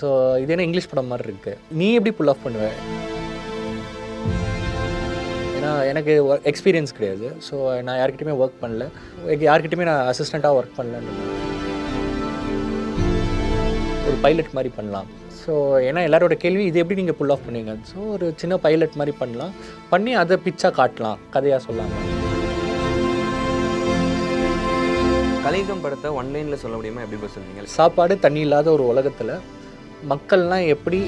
So இது என்ன English படம் மாதிரி இருக்கு. நீ எப்படி புல் ஆஃப் பண்ணுவ? ஏன்னா எனக்கு எக்ஸ்பீரியன்ஸ் கிடையாது. ஸோ நான் யார்கிட்டயுமே ஒர்க் பண்ணல. யார்கிட்டயுமே நான் அசிஸ்டண்ட்டாக ஒர்க் பண்ணலன்னு ஒரு பைலட் மாதிரி பண்ணலாம். ஸோ ஏன்னா எல்லாரோட கேள்வி இது எப்படி நீங்கள் புல் ஆஃப் பண்ணுவீங்க? ஸோ ஒரு சின்ன பைலட் மாதிரி பண்ணலாம். பண்ணி அதை பிச்சாக காட்டலாம். கதையாக சொல்லாமல் கலிங்கம் படத்தை ஒன்லைனில் சொல்ல முடியுமா? எப்படி சொல்றீங்க சாப்பாடு தண்ணி இல்லாத ஒரு உலகத்தில் மக்கள்லாம் எப்படி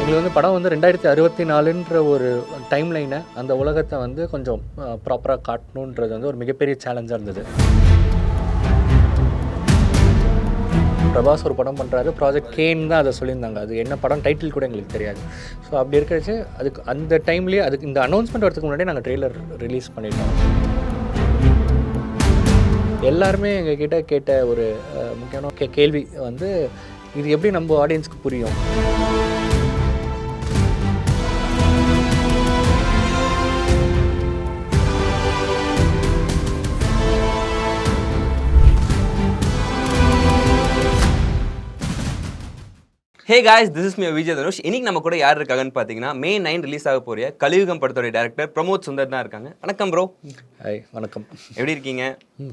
எங்களுக்கு வந்து படம் வந்து ரெண்டாயிரத்தி அறுபத்தி நாலுன்ற ஒரு டைம் லைனை அந்த உலகத்தை வந்து கொஞ்சம் ப்ராப்பராக காட்டணுன்றது வந்து ஒரு மிகப்பெரிய சேலஞ்சாக இருந்தது. பிரபாஸ் ஒரு படம் பண்ணுறாரு ப்ராஜெக்ட் கேன் தான் அதை சொல்லியிருந்தாங்க. அது என்ன படம் டைட்டில் கூட எங்களுக்கு தெரியாது. ஸோ அப்படி இருக்கிறச்சு அதுக்கு அந்த டைம்லேயே அதுக்கு இந்த அனௌன்ஸ்மெண்ட் வரதுக்கு முன்னாடியே நாங்கள் ட்ரெய்லர் ரிலீஸ் பண்ணிட்டோம். எல்லாருமே எங்கள் கிட்ட கேட்ட ஒரு முக்கியமான கே கேள்வி வந்து இது எப்படி நம்ம ஆடியன்ஸ்க்கு புரியும்? Hey guys this is me Vijay Dhanush இன்னைக்கு நம்ம கூட யார் இருக்காங்கன்னு பார்த்தீங்கன்னா மே நைன் ரிலீஸ் ஆக போறிய கலியுகம் படத்தோட டேரக்டர் பிரமோத் சுந்தர் தான் இருக்காங்க. வணக்கம் ப்ரோ ஹாய் வணக்கம். எப்படி இருக்கீங்க?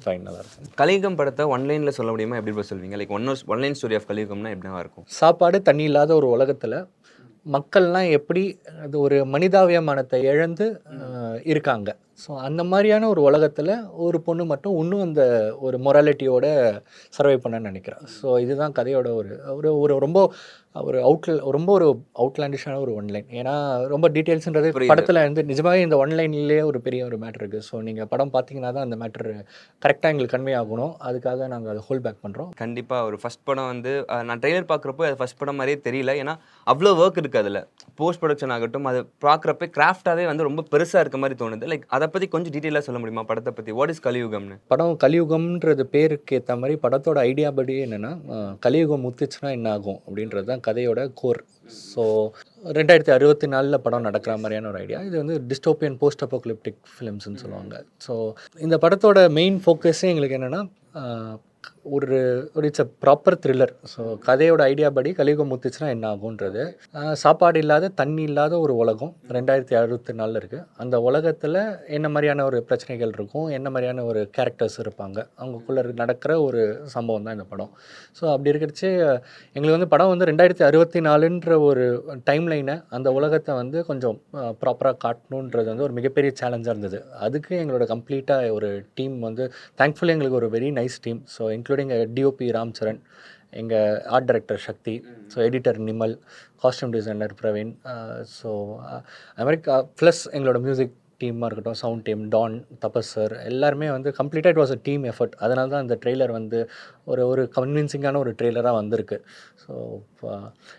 ஃபைன் நல்லா இருக்கேன். கலியுகம் படத்தை ஒன்லைனில் சொல்ல முடியுமா? எப்படி ப்ரோ சொல்வீங்க like one one line story of கலியுகம்னா எப்படிவா இருக்கும்? சாப்பாடு தண்ணி இல்லாத ஒரு உலகத்தில் மக்கள்லாம் எப்படி அது ஒரு மனிதாபிமானத்தை இழந்து இருக்காங்க. ஸோ அந்த மாதிரியான ஒரு உலகத்தில் ஒரு பொண்ணு மட்டும் இன்னும் அந்த ஒரு மொராலிட்டியோட சர்வை பண்ண நினைக்கிறேன். ஸோ இதுதான் கதையோட ஒரு ஒரு ஒரு ரொம்ப ஒரு அவுட் ரொம்ப ஒரு அவுட்லாண்டிஷான ஒரு ஒன்லைன் ஏன்னா ரொம்ப டீட்டெயில்ஸ்ன்றது. படத்தில் வந்து நிஜமாவே இந்த ஒன்லைன்லேயே ஒரு பெரிய ஒரு மேட்ரு இருக்குது ஸோ நீங்கள் படம் பார்த்தீங்கன்னா தான் அந்த மேட்ரு கரெக்டாக எங்களுக்கு கன்வே ஆகணும். அதுக்காக நாங்கள் அதை ஹோல்ட் பேக் பண்ணுறோம் கண்டிப்பாக ஒரு ஃபர்ஸ்ட் படம் வந்து நான் ட்ரெய்லர் பார்க்குறப்போ அது ஃபர்ஸ்ட் படம் மாதிரியே தெரியல. ஏன்னா அவ்வளோ ஒர்க் இருக்குது அதில். போஸ்ட் ப்ரொடக்ஷன் ஆகட்டும் அது பார்க்குறப்ப கிராஃப்டாகவே வந்து ரொம்ப பெருசாக இருக்க மாதிரி தோணுது. லைக் அதை பற்றி கொஞ்சம் டீட்டெயிலாக சொல்ல முடியுமா? படத்தை பற்றி வாட் இஸ் கலியுகம்னு? படம் கலியுகம்ன்றது பேருக்கு ஏற்ற மாதிரி படத்தோட ஐடியா படி என்னென்னா கலியுகம் முத்துச்சுன்னா என்ன ஆகும்? அப்படின்றது தான் கதையோட கோர் ஸோ ரெண்டாயிரத்தி அறுபத்தி நாலில் படம் நடக்கிற மாதிரியான ஒரு ஐடியா இது வந்து டிஸ்டோப்பியன் போஸ்ட் அப்போக்லிப்டிக் ஃபிலிம்ஸ்னு சொல்லுவாங்க. ஸோ இந்த படத்தோட மெயின் ஃபோக்கஸே எங்களுக்கு என்னென்னா ஒரு ஒரு it's a proper thriller so கதையோட ஐடியா படி கலியுகம் முத்துச்சுன்னா என்ன ஆகுன்றது சாப்பாடு இல்லாத தண்ணி இல்லாத ஒரு உலகம் ரெண்டாயிரத்தி அறுபத்தி நாலில் இருக்குது அந்த உலகத்தில் என்ன மாதிரியான ஒரு பிரச்சனைகள் இருக்கும்? என்ன மாதிரியான ஒரு கேரக்டர்ஸ் இருப்பாங்க? அவங்களுக்குள்ள நடக்கிற ஒரு சம்பவம் தான் இந்த படம். ஸோ அப்படி இருக்கிறச்சு எங்களுக்கு வந்து படம் வந்து ரெண்டாயிரத்தி அறுபத்தி நாலுன்ற ஒரு டைம் லைனை அந்த உலகத்தை வந்து கொஞ்சம் ப்ராப்பராக காட்டணுன்றது வந்து ஒரு மிகப்பெரிய சேலஞ்சாக இருந்தது. அதுக்கு எங்களோட கம்ப்ளீட்டாக ஒரு டீம் வந்து தேங்க்ஃபுல்லி எங்களுக்கு ஒரு very nice team so including DOP Ramcharan எங்கள் art director Sakthi so editor Nimal costume designer Praveen so அது மாதிரி ப்ளஸ் எங்களோட மியூசிக் டீமாக இருக்கட்டும் sound team Don Tapas sir எல்லாருமே வந்து கம்ப்ளீட்டாக it was a team effort அதனால தான் அந்த ட்ரெய்லர் வந்து ஒரு ஒரு கன்வின்சிங்கான ஒரு ட்ரெய்லராக வந்திருக்கு. ஸோ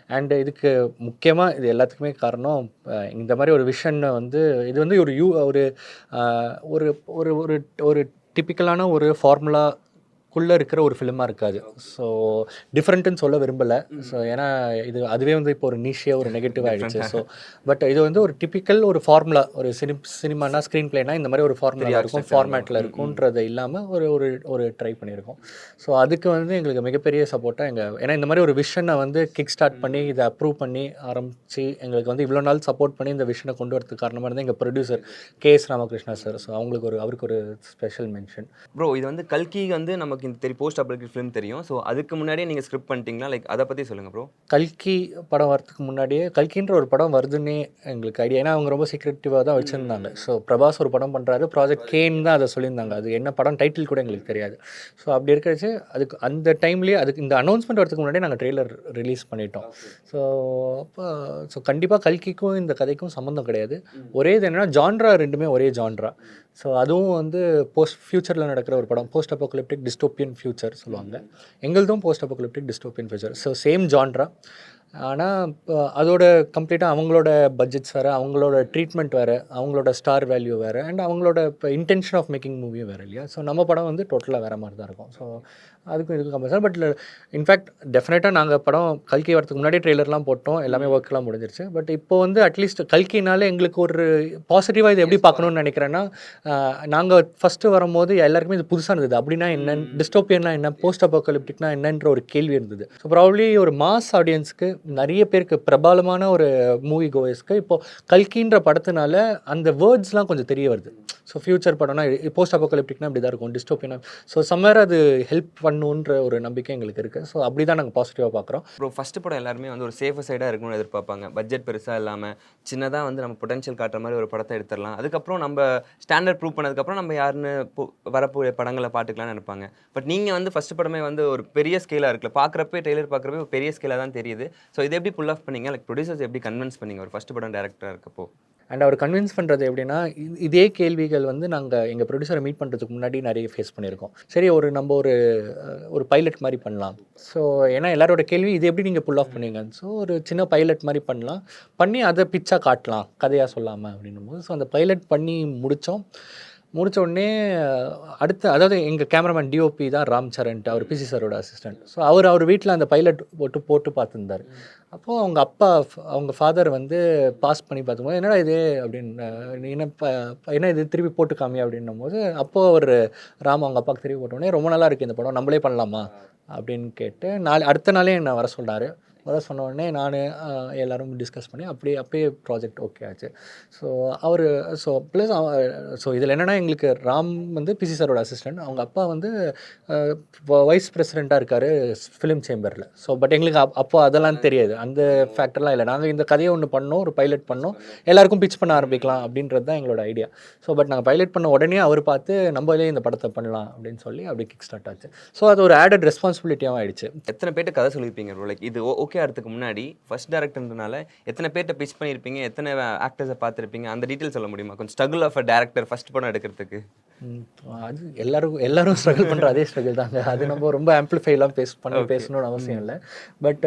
அண்டு uh, இதுக்கு முக்கியமாக இது எல்லாத்துக்குமே காரணம் uh, இந்த மாதிரி ஒரு விஷன் வந்து இது வந்து ஒரு யூ uh, ஒரு ஒரு ஒரு ஒரு ஒரு டிப்பிக்கலான ஒரு ஃபார்முலா குள்ளே இருக்கிற ஒரு ஃபிலிமாக இருக்காது. ஸோ டிஃப்ரெண்ட்டுன்னு சொல்ல விரும்பலை. ஸோ ஏன்னா இது அதுவே வந்து இப்போ ஒரு நீஷியாக ஒரு நெகட்டிவ் ஆகிடுச்சு ஸோ பட் இது வந்து ஒரு டிப்பிக்கல் ஒரு ஃபார்முலா ஒரு சினி சினிமானா ஸ்க்ரீன் பிளேனா இந்த மாதிரி ஒரு ஃபார்முலா இருக்கும். ஃபார்மேட்டில் இருக்கும்ன்றது இல்லாமல் ஒரு ஒரு ஒரு ட்ரை பண்ணியிருக்கோம். ஸோ அதுக்கு வந்து எங்களுக்கு மிகப்பெரிய சப்போர்ட்டாக எங்கள் ஏன்னா இந்த மாதிரி ஒரு விஷனை வந்து கிக் ஸ்டார்ட் பண்ணி இதை அப்ரூவ் பண்ணி ஆரம்பித்து எங்களுக்கு வந்து இவ்வளோ நாள் சப்போர்ட் பண்ணி இந்த விஷனை கொண்டு வரதுக்கு காரணமாக இருந்தால் எங்கள் producer K S Ramakrishna sir so அவங்களுக்கு ஒரு அவருக்கு ஒரு ஸ்பெஷல் மென்ஷன் ப்ரோ இது வந்து கல்கி வந்து நமக்கு இந்த தெரி போஸ்ட் அப்ளிகேட் ஃபிலிம் தெரியும். ஸோ அதுக்கு முன்னாடியே நீங்கள் ஸ்கிரிப்ட் பண்ணிட்டீங்களா? லைக் அதை பற்றி சொல்லுங்கள் ப்ரோ கல்கி படம் வரதுக்கு முன்னாடியே கல்கின்ற ஒரு படம் வருதுன்னே எங்களுக்கு ஐடியா ஏன்னா அவங்க ரொம்ப சீக்ரெட்டிவாக தான் வச்சுருந்தாங்க. ஸோ பிரபாஸ் ஒரு படம் பண்ணுறாரு ப்ராஜெக்ட் கேன் தான் அதை சொல்லியிருந்தாங்க. அது என்ன படம் டைட்டில் கூட எங்களுக்கு தெரியாது. ஸோ அப்படி இருக்கிறச்சு அதுக்கு அந்த டைம்லேயே அதுக்கு இந்த அனௌன்ஸ்மெண்ட் வரதுக்கு முன்னாடியே நாங்கள் ட்ரெய்லர் ரிலீஸ் பண்ணிட்டோம். ஸோ அப்போ ஸோ கண்டிப்பாக கல்கிக்கும் இந்த கதைக்கும் சம்மந்தம் கிடையாது. ஒரே இது என்னன்னா ஜான்ரா ரெண்டுமே ஒரே ஜான்ரா ஸோ அதுவும் வந்து போஸ்ட் ஃப்யூச்சரில் நடக்கிற ஒரு படம் போஸ்ட் அப்போகலிப்டிக் டிஸ்டோப்பியன் ஃபியூச்சர் சொல்லுவாங்க. எங்களுதும் post apocalyptic dystopian future so same genre ஆனால் அதோட கம்ப்ளீட்டாக அவங்களோட பட்ஜெட்ஸ் வேறு அவங்களோட ட்ரீட்மெண்ட் வேறு அவங்களோட ஸ்டார் வேல்யூ வேறு அண்ட் அவங்களோட இப்போ இன்டென்ஷன் ஆஃப் மேக்கிங் மூவியும் வேறு இல்லையா? ஸோ நம்ம படம் வந்து டோட்டலாக வேறு மாதிரி தான் இருக்கும். ஸோ அதுக்கும் இதுக்கும் கம்பேர் பட் இன்ஃபேக்ட் டெஃபினட்டாக நாங்கள் படம் கல்கி வரதுக்கு முன்னாடி ட்ரெய்லர்லாம் போட்டோம். எல்லாமே ஒர்க்லாம் முடிஞ்சிருச்சு. பட் இப்போ வந்து அட்லீஸ்ட் கல்கினால எங்களுக்கு ஒரு பாசிட்டிவாக இது எப்படி பார்க்கணும்னு நினைக்கிறேன்னா நாங்கள் ஃபஸ்ட்டு வரும்போது எல்லாருக்குமே இது புதுசாக இருந்தது. அப்படின்னா என்ன டிஸ்டோப்பியன்னா என்ன போஸ்ட் அப்போக்கலிப்டிக்னா என்னன்ற ஒரு கேள்வி இருந்தது. ஸோ ப்ராப்ளி ஒரு மாஸ் ஆடியன்ஸ்க்கு நிறைய பேருக்கு பிரபலமான ஒரு மூவி கோயர்ஸ்க்கு இப்போ கல்கின்ற படத்தினால அந்த வேர்ட்ஸ்லாம் கொஞ்சம் தெரிய வருது. ஸோ ஃபியூச்சர் படம்னா போஸ்ட் அப்போக்கலிப்டிக்னா இப்படி தான் இருக்கும் டிஸ்டோப்பியனா ஸோ சம்மர் அது ஹெல்ப் பண்ணுன்ற ஒரு நம்பிக்கை எங்களுக்கு இருக்குது ஸோ அப்படி தான் நாங்கள் பாசிட்டிவாக பார்க்குறோம் ப்ரோ ஃபஸ்ட்டு படம் எல்லாருமே வந்து ஒரு சேஃபர் சைடாக இருக்கணும்னு எதிர்பார்ப்பாங்க. பட்ஜெட் பெருசாக இல்லாமல் சின்னதாக வந்து நம்ம பொட்டன்ஷியல் காட்டுற மாதிரி ஒரு படத்தை எடுத்துடலாம். அதுக்கப்புறம் நம்ம ஸ்டாண்டர்ட் ப்ரூவ் பண்ணதுக்கப்புறம் நம்ம யாருன்னு போ- படங்களை பார்த்துக்கலாம்னு நினைப்பாங்க. பட் நீங்கள் வந்து ஃபஸ்ட்டு படமே வந்து ஒரு பெரிய ஸ்கேலாக இருக்குல்ல பார்க்குறப்பே டெய்லர் பார்க்குறப்பே ஒரு பெரிய ஸ்கேலாக தான் தெரியுது. ஸோ இதை எப்படி புல் ஆஃப் பண்ணீங்க? லைக் ப்ரொடியூசர்ஸ் எப்படி கன்வின்ஸ் பண்ணீங்க? ஒரு ஃபஸ்ட் படம் டேரக்டராக இருக்கப்போ. அண்ட் அவர் கன்வின்ஸ் பண்ணுறது எப்படின்னா இதே கேள்விகள் வந்து நாங்கள் எங்கள் ப்ரொடியூசரை மீட் பண்ணுறதுக்கு முன்னாடி நிறைய ஃபேஸ் பண்ணியிருக்கோம். சரி ஒரு நம்ம ஒரு ஒரு பைலட் மாதிரி பண்ணலாம். ஸோ ஏன்னா எல்லாரோட கேள்வி இது எப்படி நீங்கள் புல் ஆஃப் பண்ணீங்க? ஸோ ஒரு சின்ன பைலட் மாதிரி பண்ணலாம். பண்ணி அதை பிச்சாக காட்டலாம் கதையாக சொல்லாமல் அப்படின்னும் போது ஸோ அந்த பைலட் பண்ணி முடித்தோம் முடிச்ச உடனே அடுத்த அதாவது எங்கள் கேமராமேன் டிஓபி தான் ராம் சரண்ட் அவர் பிசி சாரோட அசிஸ்டன்ட் ஸோ அவர் அவர் வீட்டில் அந்த பைலட் போட்டு போட்டு பார்த்துருந்தார். அப்போது அவங்க அப்பா அவங்க ஃபாதர் வந்து பாஸ் பண்ணி பார்த்தும்போது என்னடா இது? அப்படின்னு என்ன ப என்ன இது? திருப்பி போட்டு காமி அப்படின்னும் போது அப்போது அவர் ராம் அவங்க அப்பாவுக்கு திருப்பி போட்டோடனே ரொம்ப நல்லா இருக்குது இந்த படம் நம்மளே பண்ணலாமா? அப்படின்னு கேட்டு நாளை அடுத்த நாளே என்னை வர சொன்னார் வர சொன்ன உடனே நான் எல்லோரும் டிஸ்கஸ் பண்ணி அப்படியே அப்பயே ப்ராஜெக்ட் ஓகே ஆச்சு. ஸோ அவர் ஸோ ப்ளஸ் ஸோ இதில் என்னென்னா எங்களுக்கு ராம் வந்து பிசி சாரோட அசிஸ்டன்ட் அவங்க அப்பா வந்து வைஸ் பிரசிடெண்ட்டாக இருக்கார் ஃபிலிம் சேம்பரில் ஸோ பட் எங்களுக்கு அப் அப்போ அதெல்லாம் தெரியாது. அந்த ஃபேக்டர்லாம் இல்லை. நாங்கள் இந்த கதையை ஒன்று பண்ணோம் ஒரு பைலட் பண்ணோம். எல்லாருக்கும் பிச் பண்ண ஆரம்பிக்கலாம் அப்படின்றது தான் எங்களோட ஐடியா ஸோ பட் நாங்கள் பைலட் பண்ண உடனே அவர் பார்த்து நம்மளே இந்த படத்தை பண்ணலாம் அப்படின்னு சொல்லி அப்படி கிக் ஸ்டார்ட் ஆச்சு. ஸோ அது ஒரு ஆடட் ரெஸ்பான்சிபிலிட்டியாகவும் ஆயிடுச்சு. எத்தனை பேர்ட்ட கதை சொல்லியிருப்பீங்க லைக் இது ஓகே ஆகிறதுக்கு முன்னாடி ஃபர்ஸ்ட் டேரக்டர்ன்றனால எத்தனை பேர்ட்ட பிச் பண்ணியிருப்பீங்க எத்தனை ஆக்டர்ஸை பார்த்துருப்பீங்க அந்த டீட்டெயில் சொல்ல முடியுமா? கொஞ்சம் struggle of a director first படம் எடுக்கிறதுக்கு. அது எல்லாரும் எல்லாரும் ஸ்ட்ரகிள் பண்ணுற அதே ஸ்ட்ரகிள் தாங்க. அது நம்ம ரொம்ப ஆம்ப்ளிஃபைலாம் பேச பண்ணி பேசணும்னு அவசியம் இல்லை. பட்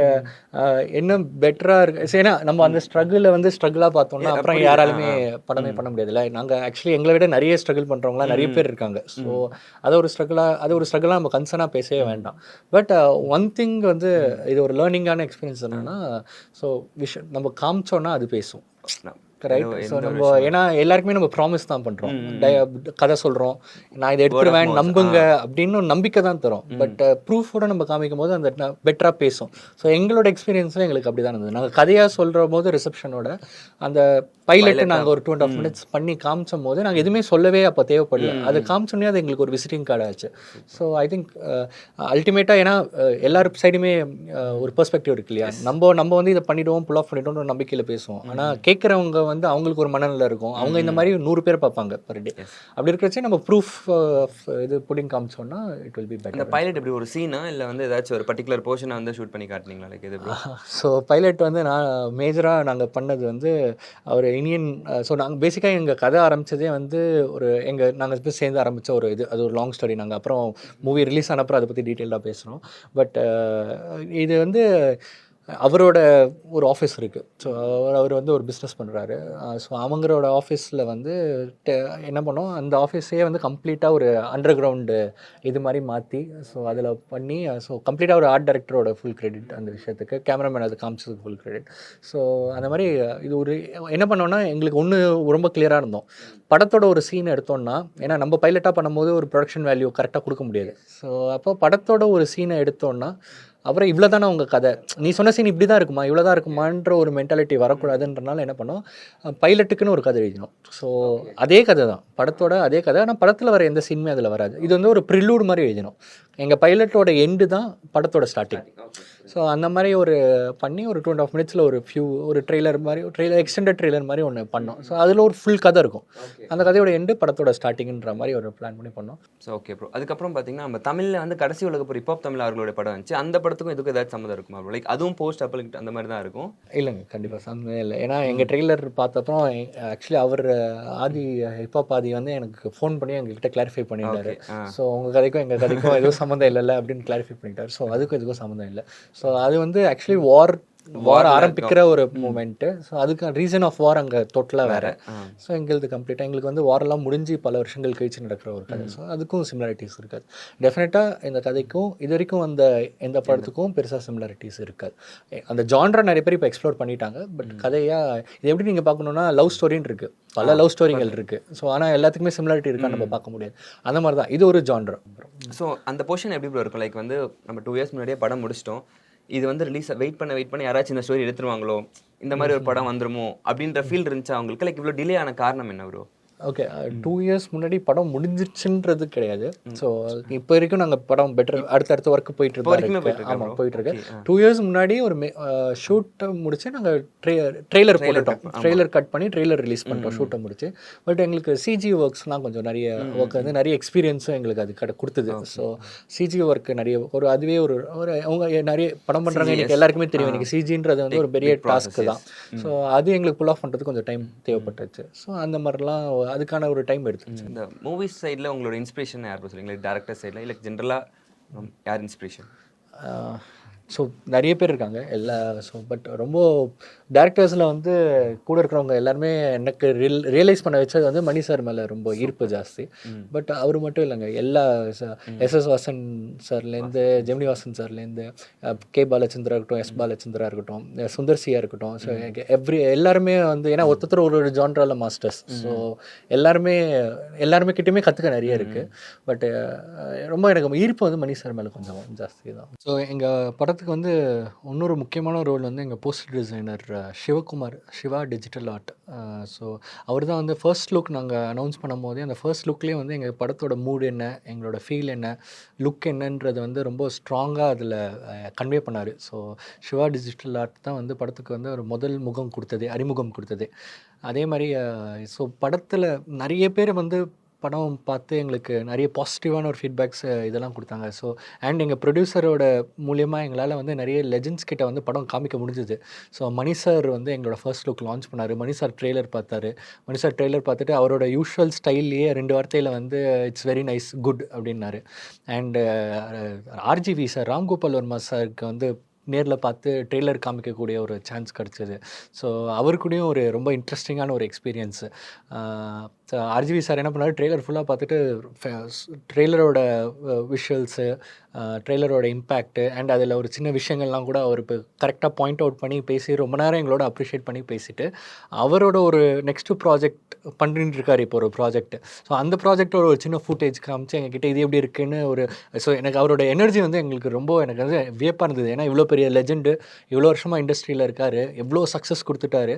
என்ன பெட்டராக இருக்கு? ஏன்னா நம்ம அந்த ஸ்ட்ரகிளை வந்து ஸ்ட்ரகிளாக பார்த்தோம்னா அப்புறம் யாராலுமே படமே பண்ண முடியாதுல்ல. நாங்கள் ஆக்சுவலி எங்களை விட நிறைய ஸ்ட்ரகிள் பண்ணுறவங்களாம் நிறைய பேர் இருக்காங்க. ஸோ அதை ஒரு ஸ்ட்ரகிளாக அது ஒரு ஸ்ட்ரகிளாக நம்ம கன்சர்னாக பேசவே வேண்டாம். பட் ஒன் திங் வந்து இது ஒரு லேர்னிங்கான எக்ஸ்பீரியன்ஸ் என்னென்னா ஸோ விஷயம் நம்ம காமிச்சோன்னா அது பேசும். ரைட் ஸோ நம்ம ஏன்னா எல்லாருக்குமே நம்ம ப்ராமிஸ் தான் பண்ணுறோம் கதை சொல்கிறோம் நான் இதை எடுத்துருவேன் நம்புங்க அப்படின்னு நம்பிக்கை தான் தரும். பட் ப்ரூஃபோட நம்ம காமிக்கும் போது அந்த பெட்டராக பேசும். ஸோ எங்களோட எக்ஸ்பீரியன்ஸில் எங்களுக்கு அப்படி தான் இருந்தது. நாங்கள் கதையாக சொல்கிற போது ரிசப்ஷனோட அந்த பைலட்டை நாங்கள் ஒரு டூ அண்ட் ஆஃப் மினிட்ஸ் பண்ணி காமிச்சும் போது நாங்கள் எதுவுமே சொல்லவே அப்போ தேவைப்படல. அது காமிச்சோன்னே அது எங்களுக்கு ஒரு விசிட்டிங் கார்டு ஆச்சு. ஸோ ஐ திங்க் அல்டிமேட்டாக ஏன்னா அஹ், எல்லார் சைடுமே ஒரு பெர்ஸ்பெக்டிவ் இருக்கு இல்லையா? நம்ம நம்ம வந்து இதை பண்ணிடுவோம் புல் ஆஃப் ஒரு நம்பிக்கையில் பேசுவோம். ஆனால் கேட்குறவங்க வந்து அவங்களுக்கு ஒரு மனநிலை இருக்கும். அவங்க இந்த மாதிரி நூறு பேர் பார்ப்பாங்க பர் டே அப்படி இருக்கிறச்சே நம்ம ப்ரூஃப் இது புடிங் காமிச்சோம்னா இட் வில் பி இந்த பெட்டர் பைலட் எப்படி ஒரு சீனா இல்லை வந்து ஏதாச்சும் ஒரு பர்டிகுலர் போர்ஷனை வந்து ஷூட் பண்ணி காட்டுனீங்களா? லைக் இது ஸோ பைலட் வந்து நான் மேஜராக நாங்கள் பண்ணது வந்து அவர் இந்தியன் ஸோ நாங்கள் பேசிக்காக எங்கள் கதை ஆரம்பித்ததே வந்து ஒரு எங்கள் நாங்கள் போய் சேர்ந்து ஆரம்பித்த ஒரு இது. அது ஒரு லாங் ஸ்டோரி நாங்கள் அப்புறம் மூவி ரிலீஸ் ஆனப்பறம் அதை பற்றி டீட்டெயிலாக பேசுகிறோம் பட் இது வந்து அவரோட ஒரு ஆஃபீஸ் இருக்குது ஸோ அவர் அவர் வந்து ஒரு பிஸ்னஸ் பண்ணுறாரு ஸோ அவங்களோட ஆஃபீஸில் வந்து என்ன பண்ணோம்? அந்த ஆஃபீஸே வந்து கம்ப்ளீட்டாக ஒரு அண்டர் கிரவுண்டு இது மாதிரி மாற்றி ஸோ அதில் பண்ணி ஸோ கம்ப்ளீட்டாக ஒரு ஆர்ட் டைரக்டரோட ஃபுல் கிரெடிட் அந்த விஷயத்துக்கு கேமராமேன் அது காமிச்சதுக்கு ஃபுல் கிரெடிட் ஸோ அந்த மாதிரி இது ஒரு என்ன பண்ணோன்னா எங்களுக்கு ஒன்று ரொம்ப கிளியராக இருந்தோம். படத்தோட ஒரு சீன் எடுத்தோம்னா ஏன்னா நம்ம பைலட்டாக பண்ணும்போது ஒரு ப்ரொடக்ஷன் வேல்யூ கரெக்டாக கொடுக்க முடியாது. ஸோ அப்போ படத்தோட ஒரு சீனை எடுத்தோம்னா அப்புறம் இவ்வளோ தானே உங்கள் கதை? நீ சொன்ன சீன் இப்படி தான் இருக்குமா? இவ்வளோ தான் இருக்குமான்ற ஒரு மென்டாலிட்டி வரக்கூடாதுன்றனால என்ன பண்ணோம்? பைலட்டுக்குன்னு ஒரு கதை எழுதினோம். ஸோ அதே கதை தான் படத்தோட அதே கதை. ஆனால் படத்தில் வர எந்த சீனுமே அதில் வராது. இது வந்து ஒரு ப்ரிலூட் மாதிரி எழுதினோம் எங்கள் பைலட்டோட எண்டு தான் படத்தோட ஸ்டார்டிங் ஸோ அந்த மாதிரி ஒரு பண்ணி ஒரு டூ அண்ட் ஆஃப் மினிட்ஸில் ஒரு ஃபியூ ஒரு ட்ரெய்லர் மாதிரி ட்ரெய்லர் எக்ஸ்டெண்டட் ட்ரெய்லர் மாதிரி ஒன்று பண்ணோம். ஸோ அதில் ஒரு ஃபுல் கதை இருக்கும். அந்த கதையோட எண்டு படத்தோட ஸ்டார்டிங்ன்ற மாதிரி ஒரு பிளான் பண்ணி பண்ணோம். ஸோ ஓகே ப்ரோ அதுக்கப்புறம் பார்த்தீங்கன்னா நம்ம தமிழில் வந்து கடைசி உலக போகிற இப்போ தமிழ் அவர்களோட படம் வந்துச்சு. அந்த படத்துக்கும் இதுக்கும் ஏதாச்சும் சம்மந்தம் இருக்குமா லைக் அதுவும் போஸ்ட் அப்பலிக் அந்த மாதிரி தான் இருக்கும். இல்லைங்க கண்டிப்பாக சம்மந்தமே இல்லை. ஏன்னா எங்கள் ட்ரெய்லர் பார்த்தப்பறம் ஆக்சுவலி அவர் ஆதி ஹிப்ஹாப் ஆதி வந்து எனக்கு ஃபோன் பண்ணி எங்ககிட்ட கிளாரிஃபை பண்ணிட்டாரு. ஸோ உங்கள் கதைக்கும் எங்கள் கதைக்கும் எதுவும் சம்மந்தம் இல்லைல்ல அப்படின்னு கிளாரிஃபை பண்ணிட்டார். ஸோ அதுக்கும் எதுக்கும் சம்மந்தம் இல்லை. ஸோ அது வந்து ஆக்சுவலி வார் வார் ஆரம்பிக்கிற ஒரு மூமெண்ட்டு ஸோ அதுக்கு ரீசன் ஆஃப் வார் அங்கே டோட்டலாக வேறு. ஸோ எங்களுது கம்ப்ளீட்டாக எங்களுக்கு வந்து வாரெல்லாம் முடிஞ்சு பல வருஷங்கள் கழிச்சு நடக்கிற ஒரு கதை. ஸோ அதுக்கும் சிமிலாரிட்டிஸ் இருக்காது. டெஃபினட்டாக இந்த கதைக்கும் இது வரைக்கும் அந்த எந்த படத்துக்கும் பெருசாக சிமிலாரிட்டிஸ் இருக்காது. அந்த ஜான்ரா நிறைய பேர் இப்போ எக்ஸ்ப்ளோர் பண்ணிட்டாங்க. பட் கதையாக இது எப்படி நீங்கள் பார்க்கணுன்னா லவ் ஸ்டோரின்னு இருக்குது பல லவ் ஸ்டோரிகள் இருக்குது ஸோ ஆனால் எல்லாத்துக்குமே சிமிலாரிட்டி இருக்கான்னு நம்ம பார்க்க முடியாது. அந்த மாதிரி தான். இது ஒரு ஜான்ரா ஸோ அந்த போர்ஷன் எப்படி இருக்கும்? லைக் வந்து நம்ம டூ இயர்ஸ் முன்னாடியே படம் முடிச்சிட்டோம். இது வந்து ரிலீஸ் வெயிட் பண்ண வெயிட் பண்ணி யாராச்சும் இந்த ஸ்டோரி எடுத்துருவாங்களோ இந்த மாதிரி ஒரு படம் வந்துருமோ அப்படின்ற ஃபீல் இருந்துச்சு அவங்களுக்கு? லைக் இவ்வளோ டிலே ஆன காரணம் என்ன ப்ரோ ஓகே டூ இயர்ஸ் முன்னாடி படம் முடிஞ்சிச்சுன்றது கிடையாது. ஸோ இப்போ வரைக்கும் நாங்கள் படம் பெட்டர் அடுத்தடுத்த ஒர்க் போயிட்டு இருக்கோம் போயிட்டு இருக்கா ஆமாம்? போயிட்டு இருக்கு. டூ இயர்ஸ் முன்னாடி ஒரு ஷூட்டை முடிச்சு நாங்கள் ட்ரெய்லர் போட்டுட்டோம். ட்ரெய்லர் கட் பண்ணி ட்ரெய்லர் ரிலீஸ் பண்ணிட்டோம் ஷூட்டை முடிச்சு. பட் எங்களுக்கு சிஜி ஒர்க்ஸ்லாம் கொஞ்சம் நிறைய ஒர்க் வந்து நிறைய எக்ஸ்பீரியன்ஸும் எங்களுக்கு அது கடை கொடுத்தது. ஸோ சிஜி ஒர்க் நிறைய ஒரு அதுவே ஒரு ஒரு அவங்க நிறைய படம் பண்ணுறாங்க எனக்கு எல்லாருக்குமே தெரியும். எனக்கு சிஜின்றது வந்து ஒரு பெரிய டாஸ்க் தான். ஸோ அது எங்களுக்கு புல் ஆஃப் பண்ணுறதுக்கு கொஞ்சம் டைம் தேவைப்பட்டுச்சு. ஸோ அந்த மாதிரிலாம் அதுக்கான ஒரு டைம் எடுத்துச்சு இந்த மூவிஸ் சைடில் உங்களோட இன்ஸ்பிரேஷன் யார் சொல்லுங்க டேரக்டர் சைடில் இல்லை ஜென்ரலாக யார் இன்ஸ்பிரேஷன் ஸோ நிறைய பேர் இருக்காங்க எல்லா ஸோ பட் ரொம்ப டேரக்டர்ஸில் வந்து கூட இருக்கிறவங்க எல்லாருமே எனக்கு ரியல் ரியலைஸ் பண்ண வச்சது வந்து மணி சார் மேலே ரொம்ப ஈர்ப்பு ஜாஸ்தி. பட் அவர் மட்டும் இல்லைங்க எல்லா எஸ்எஸ் வாசன் சார்லேருந்து ஜெமினி வாசன் சார்லேருந்து கே பாலச்சந்திரா இருக்கட்டும் எஸ் பாலச்சந்திரா இருக்கட்டும் அஹ் சுந்தர் சியா இருக்கட்டும் ஸோ எவ்ரி எல்லாருமே வந்து ஏன்னா ஒருத்தர் ஒரு ஒரு ஜான்ரால மாஸ்டர்ஸ் ஸோ எல்லாருமே எல்லாருமே கிட்டயுமே கற்றுக்க நிறைய இருக்குது பட் ரொம்ப எனக்கு ஈர்ப்பு வந்து மணி சார் மேலே கொஞ்சம் ஜாஸ்தி தான். ஸோ எங்கள் படத்துக்கு வந்து இன்னொரு முக்கியமான ரோல் வந்து எங்கள் poster designer Sivakumar Siva digital art so அவர் தான் வந்து ஃபர்ஸ்ட் லுக் நாங்கள் அனௌன்ஸ் பண்ணும் போதே அந்த ஃபர்ஸ்ட் லுக்லேயே வந்து எங்கள் படத்தோட மூட் என்ன எங்களோட ஃபீல் என்ன லுக் என்னன்றது வந்து ரொம்ப ஸ்ட்ராங்காக அதில் கன்வே பண்ணார். ஸோ சிவா டிஜிட்டல் ஆர்ட் தான் வந்து படத்துக்கு வந்து ஒரு முதல் முகம் கொடுத்தது அறிமுகம் கொடுத்தது. அதே மாதிரி ஸோ படத்தில் நிறைய பேர் வந்து படம் பார்த்து எங்களுக்கு நிறைய பாசிட்டிவான ஒரு ஃபீட்பேக்ஸ் இதெல்லாம் கொடுத்தாங்க. ஸோ அண்ட் எங்கள் ப்ரொடியூசரோட மூலியமாக எங்களால் வந்து நிறைய லெஜெண்ட்ஸ் கிட்ட வந்து படம் காமிக்க முடிஞ்சுது. ஸோ மணி சார் வந்து எங்களோட ஃபர்ஸ்ட் லுக் லான்ச் பண்ணார். மணி சார் ட்ரெய்லர் பார்த்தாரு. மணி சார் ட்ரெய்லர் பார்த்துட்டு அவரோட யூஷுவல் ஸ்டைல்லையே ரெண்டு வார்த்தையில் வந்து இட்ஸ் வெரி நைஸ் குட் அப்படின்னாரு. And RGV sir Ramgopal Varma சாருக்கு வந்து நேரில் பார்த்து ட்ரெய்லர் காமிக்கக்கூடிய ஒரு சான்ஸ் கிடச்சிது. ஸோ அவர் கூடயும் ஒரு ரொம்ப இன்ட்ரெஸ்டிங்கான ஒரு எக்ஸ்பீரியன்ஸு ஆர்ஜிவி சார் என்ன பண்ணார்? ட்ரெய்லர் ஃபுல்லாக பார்த்துட்டு ட்ரெய்லரோட விஷுவல்ஸு ட்ரெய்லரோட இம்பேக்ட்டு அண்ட் அதில் ஒரு சின்ன விஷயங்கள்லாம் கூட அவர் இப்போ கரெக்டாக பாயிண்ட் அவுட் பண்ணி பேசி ரொம்ப நேரம் எங்களோட அப்ரிஷியேட் பண்ணி பேசிட்டு அவரோட ஒரு நெக்ஸ்ட்டு ப்ராஜெக்ட் பண்ணிட்டு இருக்காரு இப்போ ஒரு ப்ராஜெக்ட் ஸோ அந்த ப்ராஜெக்டோட ஒரு சின்ன ஃபுட்டேஜ் காமிச்சு எங்ககிட்ட இது எப்படி இருக்குன்னு ஒரு ஸோ எனக்கு அவரோட எனர்ஜி வந்து எங்களுக்கு ரொம்ப எனக்கு வந்து வியப்பாக இருந்தது. ஏன்னா இவ்வளோ பெரிய லெஜெண்டு இவ்வளோ வருஷமாக இண்டஸ்ட்ரியில் இருக்கார். எவ்வளோ சக்ஸஸ் கொடுத்துட்டாரு.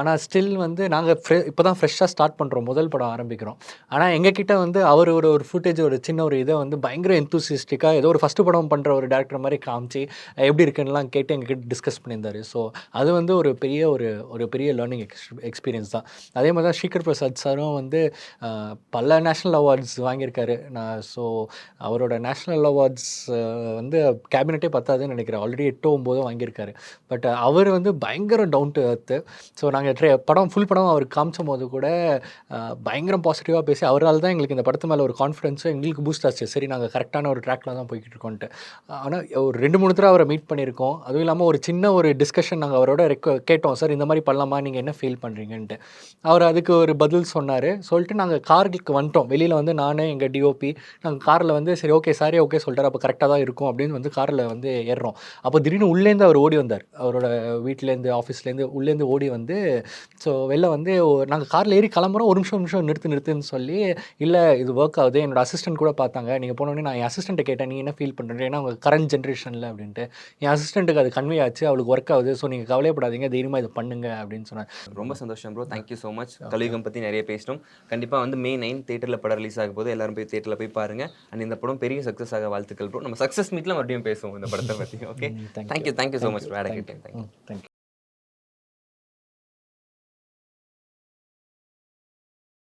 ஆனால் ஸ்டில் வந்து நாங்கள் ஃப்ரெ இப்போ தான் ஃப்ரெஷ்ஷாக ஸ்டார்ட் பண்ணுறோம் முதல் படம் ஆரம்பிக்கிறோம். ஆனால் எங்ககிட்ட வந்து அவர் ஒரு ஒரு ஃபுட்டேஜ் ஒரு சின்ன ஒரு இதை வந்து பயங்கர எந்தூசிஸ்டிக்காக ஏதோ ஒரு ஃபஸ்ட்டு படம் பண்ணுற ஒரு டேரக்டர் மாதிரி காமிச்சு எப்படி இருக்குன்னுலாம் கேட்டு எங்ககிட்ட டிஸ்கஸ் பண்ணியிருந்தாரு. ஸோ அது வந்து ஒரு பெரிய ஒரு ஒரு பெரிய லேர்னிங் எக்ஸ் எக்ஸ்பீரியன்ஸ் தான். அதே மாதிரி தான் சங்கர் பிரசாத் சாரும் வந்து பல நேஷ்னல் அவார்ட்ஸ் வாங்கியிருக்காரு. நான் ஸோ அவரோட நேஷ்னல் அவார்ட்ஸ் வந்து கேபினெட்டே பத்தாதுன்னு நினைக்கிறேன். ஆல்ரெடி எட்டோ ஒம்போதோ வாங்கியிருக்காரு. பட் அவர் வந்து பயங்கர டவுன் டு அர்த்து ஸோ நாங்கள் ட்ரே படம் ஃபுல் படம் அவர் காமிச்சும் போது கூட பயங்கரம் பாசிட்டிவாக பேசி அவரால் தான் எங்களுக்கு இந்த படத்து மேலே ஒரு கான்ஃபிடன்ஸும் எங்களுக்கு பூஸ்ட் ஆச்சு. சரி நாங்கள் கரெக்டான ஒரு ட்ராக்ல தான் போய்கிட்டு இருக்கோன்ட்டு ஆனால் ஒரு ரெண்டு மூணு தடவை அவரை மீட் பண்ணியிருக்கோம். அதுவும் இல்லாமல் ஒரு சின்ன ஒரு டிஸ்கஷன் நாங்கள் அவரோட ரெக்க கேட்டோம். சார் இந்த மாதிரி பண்ணலாமா? நீங்கள் என்ன ஃபீல் பண்ணுறீங்கன்ட்டு அவர் அதுக்கு ஒரு பதில் சொன்னார். சொல்லிட்டு நாங்கள் காருக்கு வந்துட்டோம். வெளியில் வந்து நானே எங்கள் டிஓபி நாங்கள் காரில் வந்து சரி ஓகே சாரே ஓகே சொல்லிட்டார் அப்போ கரெக்டாக தான் இருக்கும் அப்படின்னு வந்து காரில் வந்து ஏறுறோம். அப்போ திடீர்னு உள்ளேருந்து அவர் ஓடி வந்தார். அவரோட வீட்டிலேருந்து ஆஃபீஸ்லேருந்து உள்ளேருந்து ஓடி வந்து ஸோ வெளில வந்து நாங்கள் காரில் ஏறி கிளம்புறோம். ஒரு நிமிஷம் நிமிஷம் நிறுத்து நிறுத்துன்னு சொல்லி இல்லை இது ஒர்க் ஆகுது. என்னோட அசிஸ்டன்ட் கூட பார்த்தாங்க. நீங்கள் போனோடனே நான் என் அசிஸ்டண்ட்டை கேட்டேன். நீ என்ன ஃபீல் பண்ணுறேன் ஏன்னா அவங்க கரண்ட் ஜென்ரேஷனில் அப்படின்ட்டு. என் அசிஸ்டண்ட்டுக்கு அது கன்வே ஆச்சு. அவளுக்கு ஒர்க் ஆகுது. ஸோ நீங்கள் கவலைப்படாதீங்க தைரியமாக இது பண்ணுங்க அப்படின்னு சொன்னார். ரொம்ப சந்தோஷம் ப்ரோ தேங்க்யூ ஸோ மச் கலியுகம் பற்றி நிறைய பேசிட்டோம். கண்டிப்பாக வந்து மே நைன் தேட்டரில் படம் ரிலீஸ் ஆக போது எல்லாரும் போய் தேட்டரில் போய் பாருங்க. அண்ட் இந்த படம் பெரிய சக்ஸஸ் ஆக வாழ்த்துக்கள் ப்ரோ நம்ம சக்ஸஸ் மீட்டில் மறுபடியும் பேசுவோம் இந்த படத்தை பற்றி okay thank you thank you so much வேற கிட்டேன் தேங்க்யூ